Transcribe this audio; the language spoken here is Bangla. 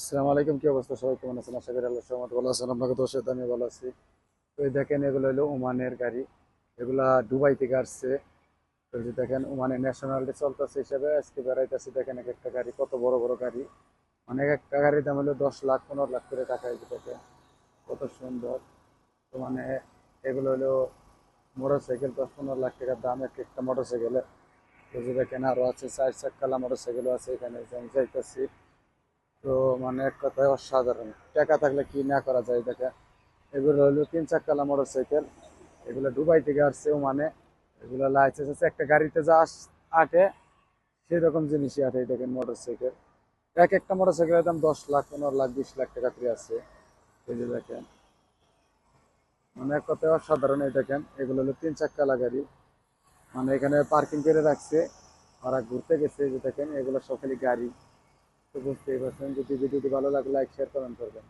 আসসালামু আলাইকুম, কি অবস্থা? সবাই কেমন আছেন? আশা করি আল্লাহ সহমত ভালো আছেন। আপনাকে তো সাথে আমি ভালো আছি। তো দেখেন, এগুলো হলো ওমানের গাড়ি। এগুলা দুবাই থেকে আসছে। তো যে দেখেন ওমানের ন্যাশনালিটি চলতেছে হিসাবে। আজকে বেড়াইতেছে, দেখেন এক একটা গাড়ি, কত বড় বড় গাড়ি। অনেক একটা গাড়ির দাম হলো দশ লাখ, পনেরো লাখ করে টাকা যে কত সুন্দর। তো মানে এগুলো হলো মোটর সাইকেল দশ পনেরো লাখ টাকার দাম এক একটা মোটর সাইকেলে তো যে দেখেন আরও আছে, চার চাক্কালা মোটর সাইকেলও আছে এখানে। যাইতেছি তো মানে এক কথায় অসাধারণ। টাকা থাকলে কি না করা যায়, দেখে। এগুলো হলো তিন চাক্কালা মোটর সাইকেল এগুলো দুবাই থেকে আসছে মানে এগুলো লাইসেন্স আছে। একটা গাড়িতে যা আটে। সেই রকম জিনিসই আটে দেখেন মোটর সাইকেল এক একটা মোটর সাইকেলের দাম দশ লাখ, পনেরো লাখ, বিশ লাখ টাকা করে আছে। এই যে দেখেন। মানে এক কথায় অসাধারণ, এই দেখেন। এগুলো হলো তিন চাক্কালা গাড়ি। মানে এখানে পার্কিং করে রাখছে। ওরা ঘুরতে গেছে যে দেখেন। এগুলো সব খালি গাড়ি। তো বুঝতেই পারছেন। যদি ভিডিওটি ভালো লাগে লাইক শেয়ার কমেন্ট করবেন।